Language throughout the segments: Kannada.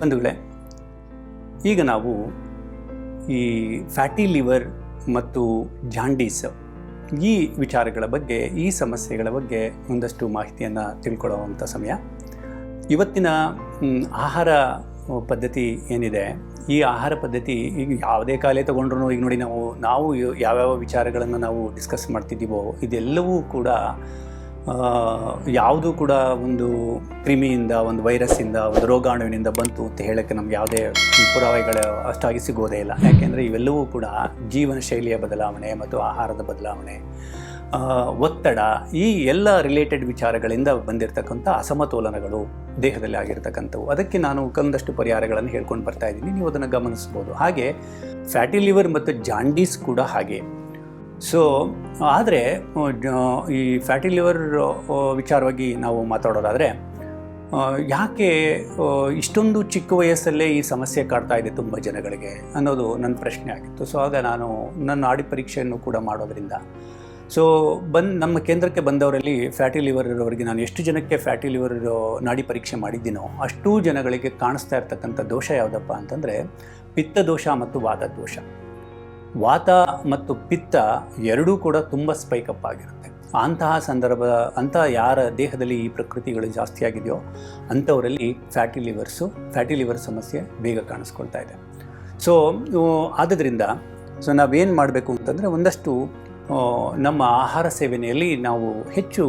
ಬಂಧುಗಳೇ, ಈಗ ನಾವು ಈ ಫ್ಯಾಟಿ ಲಿವರ್ ಮತ್ತು ಜಾಂಡೀಸ್ ಈ ವಿಚಾರಗಳ ಬಗ್ಗೆ, ಈ ಸಮಸ್ಯೆಗಳ ಬಗ್ಗೆ ಒಂದಷ್ಟು ಮಾಹಿತಿಯನ್ನು ತಿಳ್ಕೊಳ್ಳುವಂಥ ಸಮಯ. ಇವತ್ತಿನ ಆಹಾರ ಪದ್ಧತಿ ಏನಿದೆ, ಈ ಆಹಾರ ಪದ್ಧತಿ ಈಗ ಯಾವುದೇ ಕಾಲೇ ತೊಗೊಂಡ್ರು ಈಗ ನೋಡಿ ನಾವು ನಾವು ಯಾವ್ಯಾವ ವಿಚಾರಗಳನ್ನು ನಾವು ಡಿಸ್ಕಸ್ ಮಾಡ್ತಿದ್ದೀವೋ, ಇದೆಲ್ಲವೂ ಕೂಡ ಯಾವುದೂ ಕೂಡ ಒಂದು ಕ್ರಿಮಿಯಿಂದ, ಒಂದು ವೈರಸ್ಸಿಂದ, ಒಂದು ರೋಗಾಣುವಿನಿಂದ ಬಂತು ಅಂತ ಹೇಳೋಕ್ಕೆ ನಮ್ಗೆ ಯಾವುದೇ ಪುರಾವೆಗಳು ಅಷ್ಟಾಗಿ ಸಿಗೋದೇ ಇಲ್ಲ. ಯಾಕೆಂದರೆ ಇವೆಲ್ಲವೂ ಕೂಡ ಜೀವನ ಶೈಲಿಯ ಬದಲಾವಣೆ ಮತ್ತು ಆಹಾರದ ಬದಲಾವಣೆ. ಒತ್ತಡ ಈ ಎಲ್ಲ ರಿಲೇಟೆಡ್ ವಿಚಾರಗಳಿಂದ ಬಂದಿರತಕ್ಕಂಥ ಅಸಮತೋಲನಗಳು ದೇಹದಲ್ಲಿ ಆಗಿರ್ತಕ್ಕಂಥವು. ಅದಕ್ಕೆ ನಾನು ಒಂದಷ್ಟು ಪರಿಹಾರಗಳನ್ನು ಹೇಳ್ಕೊಂಡು ಬರ್ತಾ ಇದ್ದೀನಿ. ನೀವು ಅದನ್ನು ಗಮನಿಸ್ಬೋದು. ಹಾಗೆ ಫ್ಯಾಟಿ ಲಿವರ್ ಮತ್ತು ಜಾಂಡೀಸ್ ಕೂಡ ಹಾಗೆ. ಸೊ ಆದರೆ ಈ ಫ್ಯಾಟಿ ಲಿವರ್ ವಿಚಾರವಾಗಿ ನಾವು ಮಾತಾಡೋದಾದರೆ ಯಾಕೆ ಇಷ್ಟೊಂದು ಚಿಕ್ಕ ವಯಸ್ಸಲ್ಲೇ ಈ ಸಮಸ್ಯೆ ಕಾಡ್ತಾ ಇದೆ ತುಂಬ ಜನಗಳಿಗೆ ಅನ್ನೋದು ನನ್ನ ಪ್ರಶ್ನೆ ಆಗಿತ್ತು. ಸೊ ಆಗ ನಾನು ನನ್ನ ಆಡಿ ಪರೀಕ್ಷೆಯನ್ನು ಕೂಡ ಮಾಡೋದರಿಂದ. ಸೊ ಬಂದು, ನಮ್ಮ ಕೇಂದ್ರಕ್ಕೆ ಬಂದವರಲ್ಲಿ ಫ್ಯಾಟಿ ಲಿವರ್ ಇರೋರಿಗೆ ನಾನು ಎಷ್ಟು ಜನಕ್ಕೆ ಫ್ಯಾಟಿ ಲಿವರ್ ನಾಡಿ ಪರೀಕ್ಷೆ ಮಾಡಿದ್ದೀನೋ, ಅಷ್ಟೂ ಜನಗಳಿಗೆ ಕಾಣಿಸ್ತಾ ಇರ್ತಕ್ಕಂಥ ದೋಷ ಯಾವುದಪ್ಪ ಅಂತಂದರೆ, ಪಿತ್ತ ದೋಷ ಮತ್ತು ವಾದ ದೋಷ. ವಾತ ಮತ್ತು ಪಿತ್ತ ಎರಡೂ ಕೂಡ ತುಂಬ ಸ್ಪೈಕಪ್ ಆಗಿರುತ್ತೆ. ಅಂತಹ ಸಂದರ್ಭ ಅಂತಹ ಯಾರ ದೇಹದಲ್ಲಿ ಈ ಪ್ರಕೃತಿಗಳು ಜಾಸ್ತಿ ಆಗಿದೆಯೋ ಅಂಥವರಲ್ಲಿ ಫ್ಯಾಟಿ ಲಿವರ್ಸು ಫ್ಯಾಟಿ ಲಿವರ್ ಸಮಸ್ಯೆ ಬೇಗ ಕಾಣಿಸ್ಕೊಳ್ತಾ ಇದೆ. ಸೊ ಆದ್ದರಿಂದ ಸೊ ನಾವೇನು ಮಾಡಬೇಕು ಅಂತಂದರೆ ಒಂದಷ್ಟು ನಮ್ಮ ಆಹಾರ ಸೇವನೆಯಲ್ಲಿ ನಾವು ಹೆಚ್ಚು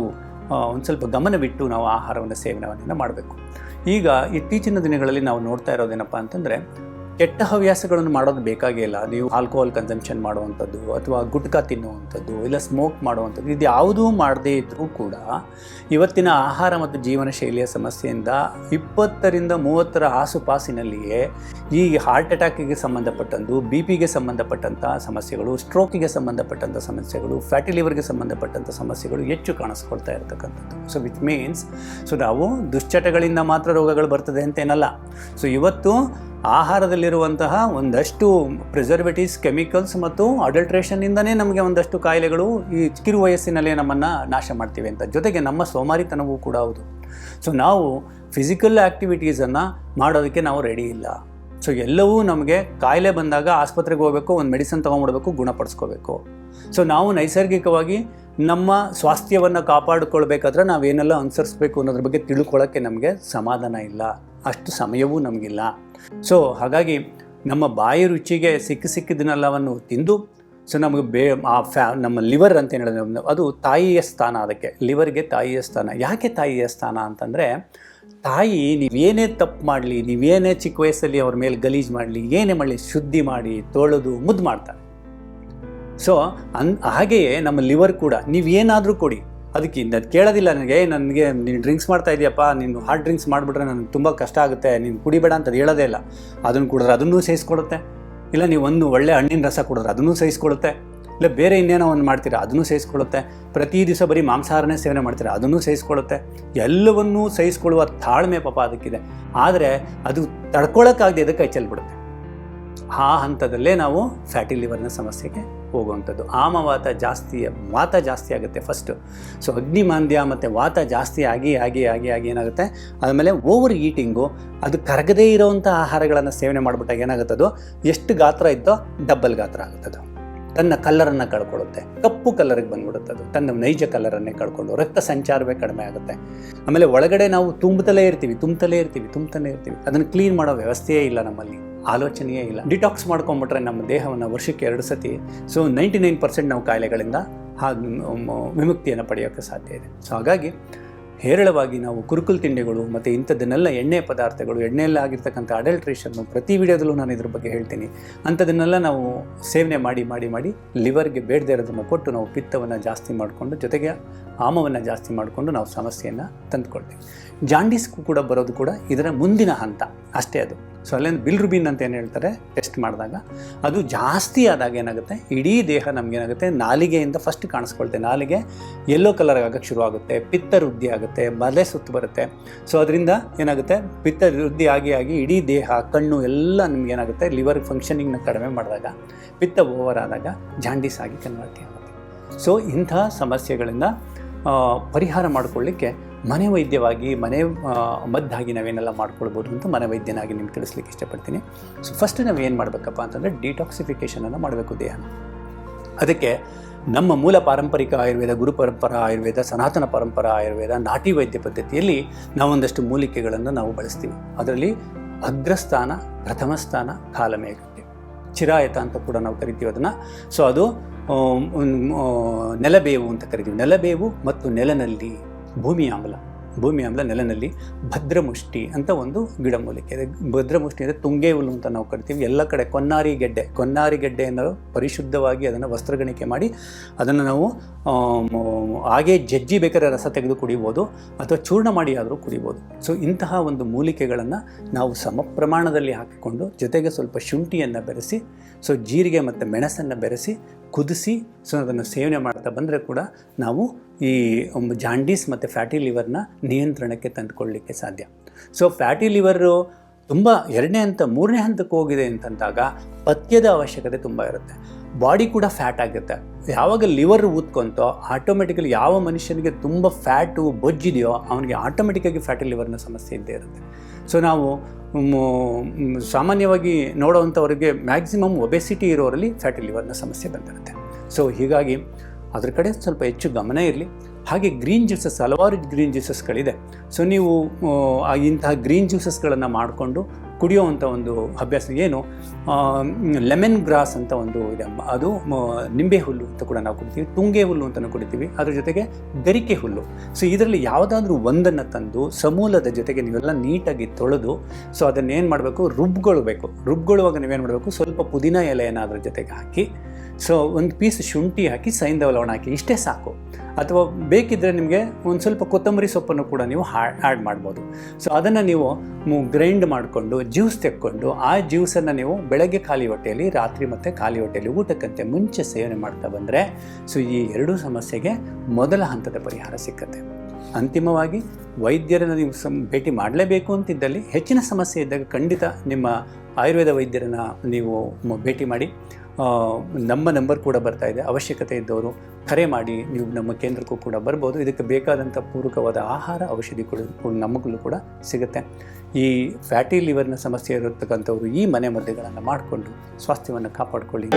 ಒಂದು ಸ್ವಲ್ಪ ಗಮನವಿಟ್ಟು ನಾವು ಆಹಾರವನ್ನು ಸೇವನೆಯನ್ನು ಮಾಡಬೇಕು. ಈಗ ಇತ್ತೀಚಿನ ದಿನಗಳಲ್ಲಿ ನಾವು ನೋಡ್ತಾ ಇರೋದೇನಪ್ಪ ಅಂತಂದರೆ ಕೆಟ್ಟ ಹವ್ಯಾಸಗಳನ್ನು ಮಾಡೋದು ಬೇಕಾಗಿಲ್ಲ ನೀವು ಆಲ್ಕೋಹಾಲ್ ಕನ್ಸಂಪ್ಷನ್ ಮಾಡುವಂಥದ್ದು ಅಥವಾ ಗುಟ್ಕಾ ತಿನ್ನುವಂಥದ್ದು ಇಲ್ಲ ಸ್ಮೋಕ್ ಮಾಡುವಂಥದ್ದು ಇದು ಯಾವುದೂ ಮಾಡದೇ ಇದ್ದರೂ ಕೂಡ ಇವತ್ತಿನ ಆಹಾರ ಮತ್ತು ಜೀವನ ಶೈಲಿಯ ಸಮಸ್ಯೆಯಿಂದ ಇಪ್ಪತ್ತರಿಂದ ಮೂವತ್ತರ ಆಸುಪಾಸಿನಲ್ಲಿಯೇ ಈ ಹಾರ್ಟ್ ಅಟ್ಯಾಕಿಗೆ ಸಂಬಂಧಪಟ್ಟಂದು ಬಿ ಪಿಗೆ ಸಂಬಂಧಪಟ್ಟಂಥ ಸಮಸ್ಯೆಗಳು ಸ್ಟ್ರೋಕಿಗೆ ಸಂಬಂಧಪಟ್ಟಂಥ ಸಮಸ್ಯೆಗಳು ಫ್ಯಾಟಿ ಲಿವರ್ಗೆ ಸಂಬಂಧಪಟ್ಟಂಥ ಸಮಸ್ಯೆಗಳು ಹೆಚ್ಚು ಕಾಣಿಸ್ಕೊಳ್ತಾ ಇರತಕ್ಕಂಥದ್ದು. ಸೊ ವಿಚ್ ಮೀನ್ಸ್ ಸೊ ನಾವು ದುಶ್ಚಟಗಳಿಂದ ಮಾತ್ರ ರೋಗಗಳು ಬರ್ತದೆ ಅಂತೇನಲ್ಲ ಸೊ ಇವತ್ತು ಆಹಾರದಲ್ಲಿರುವಂತಹ ಒಂದಷ್ಟು ಪ್ರಿಸರ್ವೇಟಿವ್ಸ್ ಕೆಮಿಕಲ್ಸ್ ಮತ್ತು ಅಡಲ್ಟ್ರೇಷನ್ನಿಂದನೇ ನಮಗೆ ಒಂದಷ್ಟು ಕಾಯಿಲೆಗಳು ಈ ಕಿರು ವಯಸ್ಸಿನಲ್ಲೇ ನಮ್ಮನ್ನು ನಾಶ ಮಾಡ್ತೀವಿ ಅಂತ. ಜೊತೆಗೆ ನಮ್ಮ ಸೋಮಾರಿತನವೂ ಕೂಡ ಹೌದು. ಸೊ ನಾವು ಫಿಸಿಕಲ್ ಆ್ಯಕ್ಟಿವಿಟೀಸನ್ನು ಮಾಡೋದಕ್ಕೆ ನಾವು ರೆಡಿ ಇಲ್ಲ. ಸೊ ಎಲ್ಲವೂ ನಮಗೆ ಕಾಯಿಲೆ ಬಂದಾಗ ಆಸ್ಪತ್ರೆಗೆ ಹೋಗಬೇಕು, ಒಂದು ಮೆಡಿಸಿನ್ ತೊಗೊಂಡ್ಬಿಡ್ಬೇಕು, ಗುಣಪಡಿಸ್ಕೋಬೇಕು. ಸೊ ನಾವು ನೈಸರ್ಗಿಕವಾಗಿ ನಮ್ಮ ಸ್ವಾಸ್ಥ್ಯವನ್ನು ಕಾಪಾಡಿಕೊಳ್ಬೇಕಾದ್ರೆ ನಾವೇನೆಲ್ಲ ಅನುಸರಿಸ್ಬೇಕು ಅನ್ನೋದ್ರ ಬಗ್ಗೆ ತಿಳ್ಕೊಳ್ಳೋಕ್ಕೆ ನಮಗೆ ಸಮಾಧಾನ ಇಲ್ಲ. ಅಷ್ಟು ಸಮಯವೂ ನಮಗಿಲ್ಲ. ಸೊ ಹಾಗಾಗಿ ನಮ್ಮ ಬಾಯಿ ರುಚಿಗೆ ಸಿಕ್ಕ ಸಿಕ್ಕಿದ್ದನ್ನೆಲ್ಲವನ್ನು ತಿಂದು ಸೊ ನಮಗೆ ಬೇ, ಆ ಫ್ಯಾ, ನಮ್ಮ ಲಿವರ್ ಅಂತ ಹೇಳಿದ್ರೆ ಅದು ತಾಯಿಯ ಸ್ಥಾನ ಅದಕ್ಕೆ. ಲಿವರ್ಗೆ ತಾಯಿಯ ಸ್ಥಾನ. ಯಾಕೆ ತಾಯಿಯ ಸ್ಥಾನ ಅಂತಂದರೆ ತಾಯಿ ನೀವೇನೇ ತಪ್ಪು ಮಾಡಲಿ ನೀವೇನೇ ಚಿಕ್ಕ ವಯಸ್ಸಲ್ಲಿ ಅವ್ರ ಮೇಲೆ ಗಲೀಜು ಮಾಡಲಿ, ಏನೇ ಮಾಡಲಿ, ಶುದ್ಧಿ ಮಾಡಿ, ತೊಳೆದು, ಮುದ್ದು ಮಾಡ್ತಾರೆ. ಸೊ ಅನ್, ಹಾಗೆಯೇ ನಮ್ಮ ಲಿವರ್ ಕೂಡ ನೀವೇನಾದರೂ ಕೊಡಿ. ಅದಕ್ಕೆ ಅದು ಕೇಳೋದಿಲ್ಲ ನನಗೆ ನನಗೆ ನೀನು ಡ್ರಿಂಕ್ಸ್ ಮಾಡ್ತಾ ಇದೆಯಪ್ಪ, ನೀನು ಹಾರ್ಡ್ ಡ್ರಿಂಕ್ಸ್ ಮಾಡಿಬಿಟ್ರೆ ನನಗೆ ತುಂಬ ಕಷ್ಟ ಆಗುತ್ತೆ, ನೀನು ಕುಡಿಬೇಡ ಅಂತ ಹೇಳೋದೇ ಇಲ್ಲ. ಅದನ್ನು ಕುಡಿದ್ರೆ ಅದನ್ನೂ ಸಹಿಸ್ಕೊಡುತ್ತೆ ಇಲ್ಲ, ನೀವು ಒಂದು ಒಳ್ಳೆ ಹಣ್ಣಿನ ರಸ ಕುಡಿದ್ರೆ ಅದನ್ನೂ ಸಹಿಸ್ಕೊಡುತ್ತೆ ಇಲ್ಲ, ಬೇರೆ ಇನ್ನೇನೋ ಒಂದು ಮಾಡ್ತೀರಾ? ಅದನ್ನೂ ಸಹಿಸ್ಕೊಳ್ಳುತ್ತೆ ಪ್ರತಿ ದಿವಸ ಬರೀ ಮಾಂಸಾಹಾರನೇ ಸೇವನೆ ಮಾಡ್ತೀರಾ? ಅದನ್ನು ಸಹಿಸ್ಕೊಳ್ಳುತ್ತೆ ಎಲ್ಲವನ್ನೂ ಸಹಿಸ್ಕೊಳ್ಳುವ ತಾಳ್ಮೆ ಪಾಪ ಅದಕ್ಕಿದೆ. ಆದರೆ ಅದು ತಡ್ಕೊಳ್ಳೋಕ್ಕಾಗದೆ ಅದಕ್ಕೆ ಕೈ ಚೆಲ್ಬಿಡುತ್ತೆ. ಆ ಹಂತದಲ್ಲೇ ನಾವು ಫ್ಯಾಟಿ ಲಿವರ್ನ ಸಮಸ್ಯೆಗೆ ಹೋಗುವಂಥದ್ದು. ಆಮವಾತ ಜಾಸ್ತಿ, ವಾತ ಜಾಸ್ತಿ ಆಗುತ್ತೆ ಫಸ್ಟು ಸೊ ಅಗ್ನಿಮಾಂದ್ಯ ಮತ್ತು ವಾತ ಜಾಸ್ತಿ ಆಗಿ ಆಗಿ ಆಗಿ ಆಗಿ ಏನಾಗುತ್ತೆ? ಆಮೇಲೆ ಓವರ್ ಈಟಿಂಗು ಅದು ಕರಗದೇ ಇರೋವಂಥ ಆಹಾರಗಳನ್ನು ಸೇವನೆ ಮಾಡಿಬಿಟ್ಟಾಗ ಏನಾಗುತ್ತದು? ಎಷ್ಟು ಗಾತ್ರ ಇದ್ದೋ ಡಬ್ಬಲ್ ಗಾತ್ರ ಆಗುತ್ತದು. ತನ್ನ ಕಲ್ಲರನ್ನು ಕಳ್ಕೊಳ್ಳುತ್ತೆ. ಕಪ್ಪು ಕಲ್ಲರಿಗೆ ಬಂದ್ಬಿಡುತ್ತೆ ಅದು. ತನ್ನ ನೈಜ ಕಲರನ್ನೇ ಕಳ್ಕೊಂಡು ರಕ್ತ ಸಂಚಾರವೇ ಕಡಿಮೆ ಆಗುತ್ತೆ. ಆಮೇಲೆ ಒಳಗಡೆ ನಾವು ತುಂಬುತ್ತಲೇ ಇರ್ತೀವಿ ತುಂಬುತ್ತಲೇ ಇರ್ತೀವಿ ತುಂಬುತ್ತಲೇ ಇರ್ತೀವಿ. ಅದನ್ನು ಕ್ಲೀನ್ ಮಾಡೋ ವ್ಯವಸ್ಥೆಯೇ ಇಲ್ಲ ನಮ್ಮಲ್ಲಿ. ಆಲೋಚನೆಯೇ ಇಲ್ಲ. ಡಿಟಾಕ್ಸ್ ಮಾಡ್ಕೊಂಬಿಟ್ರೆ ನಮ್ಮ ದೇಹವನ್ನು ವರ್ಷಕ್ಕೆ ಎರಡು ಸತಿ ಸೊ ನೈಂಟಿ ನೈನ್ ಪರ್ಸೆಂಟ್ ನಾವು ಕಾಯಿಲೆಗಳಿಂದ ವಿಮುಕ್ತಿಯನ್ನು ಪಡೆಯೋಕ್ಕೆ ಸಾಧ್ಯ ಇದೆ. ಸೊ ಹಾಗಾಗಿ ಹೇರಳವಾಗಿ ನಾವು ಕುರುಕುಲ್ ತಿಂಡಿಗಳು ಮತ್ತು ಇಂಥದ್ದನ್ನೆಲ್ಲ ಎಣ್ಣೆ ಪದಾರ್ಥಗಳು, ಎಣ್ಣೆಯಲ್ಲಿ ಆಗಿರ್ತಕ್ಕಂಥ ಅಡಲ್ಟ್ರೇಷನ್ನು ಪ್ರತಿ ವಿಡಿಯೋದಲ್ಲೂ ನಾನು ಇದ್ರ ಬಗ್ಗೆ ಹೇಳ್ತೀನಿ. ಅಂಥದನ್ನೆಲ್ಲ ನಾವು ಸೇವನೆ ಮಾಡಿ ಮಾಡಿ ಮಾಡಿ ಲಿವರ್ಗೆ ಬೇಡದೇ ಇರೋದನ್ನು ಕೊಟ್ಟು ನಾವು ಪಿತ್ತವನ್ನು ಜಾಸ್ತಿ ಮಾಡಿಕೊಂಡು ಜೊತೆಗೆ ಆಮವನ್ನು ಜಾಸ್ತಿ ಮಾಡಿಕೊಂಡು ನಾವು ಸಮಸ್ಯೆಯನ್ನು ತಂದುಕೊಳ್ತೀವಿ. ಜಾಂಡೀಸ್ಗೂ ಕೂಡ ಬರೋದು ಕೂಡ ಇದರ ಮುಂದಿನ ಹಂತ. ಅಷ್ಟೇ ಅದು. ಸೊ ಅಲ್ಲೇನು ಬಿಲ್ರುಬಿನ್ ಅಂತ ಏನು ಹೇಳ್ತಾರೆ? ಟೆಸ್ಟ್ ಮಾಡಿದಾಗ. ಅದು ಜಾಸ್ತಿ ಆದಾಗ ಏನಾಗುತ್ತೆ? ಇಡೀ ದೇಹ ನಮಗೇನಾಗುತ್ತೆ ನಾಲಿಗೆಯಿಂದ ಫಸ್ಟ್ ಕಾಣಿಸ್ಕೊಳ್ತೆ. ನಾಲಿಗೆ ಯೆಲ್ಲೋ ಕಲರ್ ಆಗೋಕ್ಕೆ ಶುರು ಆಗುತ್ತೆ ಪಿತ್ತ ವೃದ್ಧಿ ಆಗುತ್ತೆ. ಮಲೆ ಸುತ್ತು ಬರುತ್ತೆ. ಸೊ ಅದರಿಂದ ಏನಾಗುತ್ತೆ? ಪಿತ್ತ ವೃದ್ಧಿ ಆಗಿ ಆಗಿ ಇಡೀ ದೇಹ, ಕಣ್ಣು ಎಲ್ಲ ನಿಮಗೇನಾಗುತ್ತೆ ಲಿವರ್ ಫಂಕ್ಷನಿಂಗ್ನ ಕಡಿಮೆ ಮಾಡಿದಾಗ, ಪಿತ್ತ ಓವರ್ ಆದಾಗ ಜಾಂಡೀಸ್ ಆಗಿ ಕನ್ವರ್ಟ್ ಆಗುತ್ತೆ. ಸೊ ಇಂಥ ಸಮಸ್ಯೆಗಳಿಂದ ಪರಿಹಾರ ಮಾಡಿಕೊಳ್ಳಿಕ್ಕೆ ಮನೆ ವೈದ್ಯವಾಗಿ, ಮನೆ ಮದ್ದಾಗಿ ನಾವೇನೆಲ್ಲ ಮಾಡ್ಕೊಳ್ಬೋದು ಅಂತ ಮನೆ ವೈದ್ಯನಾಗಿ ನಿಮ್ಗೆ ತಿಳಿಸ್ಲಿಕ್ಕೆ ಇಷ್ಟಪಡ್ತೀನಿ. ಸೊ ಫಸ್ಟ್ ನಾವು ಏನು ಮಾಡಬೇಕಪ್ಪ ಅಂತಂದರೆ ಡಿಟಾಕ್ಸಿಫಿಕೇಷನನ್ನು ಮಾಡಬೇಕು ದೇಹ ಅದಕ್ಕೆ ನಮ್ಮ ಮೂಲ ಪಾರಂಪರಿಕ ಆಯುರ್ವೇದ, ಗುರು ಪರಂಪರ ಆಯುರ್ವೇದ, ಸನಾತನ ಪರಂಪರಾ ಆಯುರ್ವೇದ, ನಾಟಿ ವೈದ್ಯ ಪದ್ಧತಿಯಲ್ಲಿ ನಾವೊಂದಷ್ಟು ಮೂಲಿಕೆಗಳನ್ನು ನಾವು ಬಳಸ್ತೀವಿ. ಅದರಲ್ಲಿ ಅಗ್ರಸ್ಥಾನ, ಪ್ರಥಮ ಸ್ಥಾನ ಕಾಲಮೇಘಕ್ಕೆ ಚಿರಾಯತ ಅಂತ ಕೂಡ ನಾವು ಕರಿತೀವಿ ಅದನ್ನು. ಸೊ ಅದು ನೆಲಬೇವು ಅಂತ ಕರಿತೀವಿ. ನೆಲಬೇವು ಮತ್ತು ನೆಲನಲ್ಲಿ ಭೂಮಿ ಆಮ್ಲ ಭೂಮಿ ಆಮ್ಲ ನೆಲನಲ್ಲಿ ಭದ್ರಮುಷ್ಟಿ ಅಂತ ಒಂದು ಗಿಡಮೂಲಿಕೆ. ಇದೆ ಭದ್ರಮುಷ್ಟಿ ಅಂದರೆ ತುಂಗೆ ಹುಲ್ಲು ಅಂತ ನಾವು ಕರಿತೀವಿ. ಎಲ್ಲ ಕಡೆ ಕೊನ್ನಾರಿ ಗೆಡ್ಡೆ. ಕೊನ್ನಾರಿ ಗೆಡ್ಡೆಯನ್ನು ಪರಿಶುದ್ಧವಾಗಿ ಅದನ್ನು ವಸ್ತ್ರಗಣಿಕೆ ಮಾಡಿ ಅದನ್ನು ನಾವು ಹಾಗೆ ಜಜ್ಜಿ ಬೇಕಾದ್ರೆ ರಸ ತೆಗೆದು ಕುಡಿಬೋದು ಅಥವಾ ಚೂರ್ಣ ಮಾಡಿ ಆದರೂ ಕುಡಿಬೋದು. ಸೊ ಇಂತಹ ಒಂದು ಮೂಲಿಕೆಗಳನ್ನು ನಾವು ಸಮ ಪ್ರಮಾಣದಲ್ಲಿ ಹಾಕಿಕೊಂಡು ಜೊತೆಗೆ ಸ್ವಲ್ಪ ಶುಂಠಿಯನ್ನು ಬೆರೆಸಿ ಸೊ ಜೀರಿಗೆ ಮತ್ತು ಮೆಣಸನ್ನು ಬೆರೆಸಿ ಕುದಿಸಿ ಸೊ ಅದನ್ನು ಸೇವನೆ ಮಾಡ್ತಾ ಬಂದರೆ ಕೂಡ ನಾವು ಈ ಜಾಂಡೀಸ್ ಮತ್ತು ಫ್ಯಾಟಿ ಲಿವರ್ನ ನಿಯಂತ್ರಣಕ್ಕೆ ತಂದುಕೊಳ್ಳಲಿಕ್ಕೆ ಸಾಧ್ಯ. ಸೊ ಫ್ಯಾಟಿ ಲಿವರು ತುಂಬ ಎರಡನೇ ಹಂತ, ಮೂರನೇ ಹಂತಕ್ಕೆ ಹೋಗಿದೆ ಅಂತಂದಾಗ ಪಥ್ಯದ ಅವಶ್ಯಕತೆ ತುಂಬ ಇರುತ್ತೆ. ಬಾಡಿ ಕೂಡ ಫ್ಯಾಟ್ ಆಗುತ್ತೆ ಯಾವಾಗ ಲಿವರ್ ಊದ್ಕೊಂತೋ ಆಟೋಮೆಟಿಕಲಿ ಯಾವ ಮನುಷ್ಯನಿಗೆ ತುಂಬ ಫ್ಯಾಟು, ಬೊಜ್ಜಿದೆಯೋ ಅವನಿಗೆ ಆಟೋಮೆಟಿಕ್ಕಾಗಿ ಫ್ಯಾಟಿ ಲಿವರ್ನ ಸಮಸ್ಯೆ ಇದ್ದೇ ಇರುತ್ತೆ. ಸೊ ನಾವು ಸಾಮಾನ್ಯವಾಗಿ ನೋಡೋವಂಥವರಿಗೆ ಮ್ಯಾಕ್ಸಿಮಮ್ ಒಬೆಸಿಟಿ ಇರೋರಲ್ಲಿ ಫ್ಯಾಟಿ ಲಿವರ್ನ ಸಮಸ್ಯೆ ಬಂದಿರುತ್ತೆ. ಸೊ ಹೀಗಾಗಿ ಅದ್ರ ಕಡೆ ಸ್ವಲ್ಪ ಹೆಚ್ಚು ಗಮನ ಇರಲಿ. ಹಾಗೆ ಗ್ರೀನ್ ಜ್ಯೂಸಸ್ ಹಲವಾರು ಗ್ರೀನ್ ಜ್ಯೂಸಸ್ಗಳಿದೆ ಸೊ ನೀವು ಇಂತಹ ಗ್ರೀನ್ ಜ್ಯೂಸಸ್ಗಳನ್ನು ಮಾಡಿಕೊಂಡು ಕುಡಿಯುವಂಥ ಒಂದು ಅಭ್ಯಾಸ ಏನು? ಲೆಮನ್ ಗ್ರಾಸ್ ಅಂತ ಒಂದು ಇದೆ. ಅದು ನಿಂಬೆ ಹುಲ್ಲು ಅಂತ ಕೂಡ ನಾವು ಕುಡಿತೀವಿ. ತುಂಗೆ ಹುಲ್ಲು ಅಂತಲೂ ಕುಡಿತೀವಿ. ಅದ್ರ ಜೊತೆಗೆ ಗರಿಕೆ ಹುಲ್ಲು. ಸೊ ಇದರಲ್ಲಿ ಯಾವುದಾದ್ರೂ ಒಂದನ್ನು ತಂದು ಸಮೂಲದ ಜೊತೆಗೆ ನೀವೆಲ್ಲ ನೀಟಾಗಿ ತೊಳೆದು ಸೊ ಅದನ್ನೇನು ಮಾಡಬೇಕು? ರುಬ್ಗೊಳ್ಬೇಕು. ರುಬ್ಗೊಳ್ಳುವಾಗ ನೀವೇನು ಮಾಡಬೇಕು? ಸ್ವಲ್ಪ ಪುದೀನ ಎಲೆಯನ್ನು ಅದ್ರ ಜೊತೆಗೆ ಹಾಕಿ ಸೊ ಒಂದು ಪೀಸ್ ಶುಂಠಿ ಹಾಕಿ ಸೈಂಧವ ಲವಣ ಹಾಕಿ, ಇಷ್ಟೇ ಸಾಕು. ಅಥವಾ ಬೇಕಿದ್ದರೆ ನಿಮಗೆ ಒಂದು ಸ್ವಲ್ಪ ಕೊತ್ತಂಬರಿ ಸೊಪ್ಪನ್ನು ಕೂಡ ನೀವು ಆ್ಯಡ್ ಮಾಡ್ಬೋದು. ಸೊ ಅದನ್ನು ನೀವು ಗ್ರೈಂಡ್ ಮಾಡಿಕೊಂಡು ಜ್ಯೂಸ್ ತೆಕ್ಕೊಂಡು, ಆ ಜ್ಯೂಸನ್ನು ನೀವು ಬೆಳಗ್ಗೆ ಖಾಲಿ ಹೊಟ್ಟೆಯಲ್ಲಿ, ರಾತ್ರಿ ಮತ್ತು ಖಾಲಿ ಹೊಟ್ಟೆಯಲ್ಲಿ ಊಟಕ್ಕಂತೆ ಮುಂಚೆ ಸೇವನೆ ಮಾಡ್ತಾ ಬಂದರೆ, ಸೊ ಈ ಎರಡೂ ಸಮಸ್ಯೆಗೆ ಮೊದಲ ಹಂತದ ಪರಿಹಾರ ಸಿಕ್ಕತ್ತೆ. ಅಂತಿಮವಾಗಿ ವೈದ್ಯರನ್ನು ನೀವು ಸಂ ಭೇಟಿ ಮಾಡಲೇಬೇಕು ಅಂತಿದ್ದಲ್ಲಿ ಹೆಚ್ಚಿನ ಸಮಸ್ಯೆ ಇದ್ದಾಗ ಖಂಡಿತ ನಿಮ್ಮ ಆಯುರ್ವೇದ ವೈದ್ಯರನ್ನು ನೀವು ಭೇಟಿ ಮಾಡಿ. ನಮ್ಮ ನಂಬರ್ ಕೂಡ ಬರ್ತಾ ಇದೆ. ಅವಶ್ಯಕತೆ ಇದ್ದವರು ಕರೆ ಮಾಡಿ. ನೀವು ನಮ್ಮ ಕೇಂದ್ರಕ್ಕೂ ಕೂಡ ಬರ್ಬೋದು. ಇದಕ್ಕೆ ಬೇಕಾದಂಥ ಪೂರಕವಾದ ಆಹಾರ, ಔಷಧಿ ಕೂಡ ನಮಗೂ ಕೂಡ ಸಿಗುತ್ತೆ. ಈ ಫ್ಯಾಟಿ ಲಿವರ್ನ ಸಮಸ್ಯೆ ಇರತಕ್ಕಂಥವ್ರು ಈ ಮನೆ ಮದ್ದುಗಳನ್ನು ಮಾಡಿಕೊಂಡು ಸ್ವಾಸ್ಥ್ಯವನ್ನು ಕಾಪಾಡಿಕೊಳ್ಳಿ.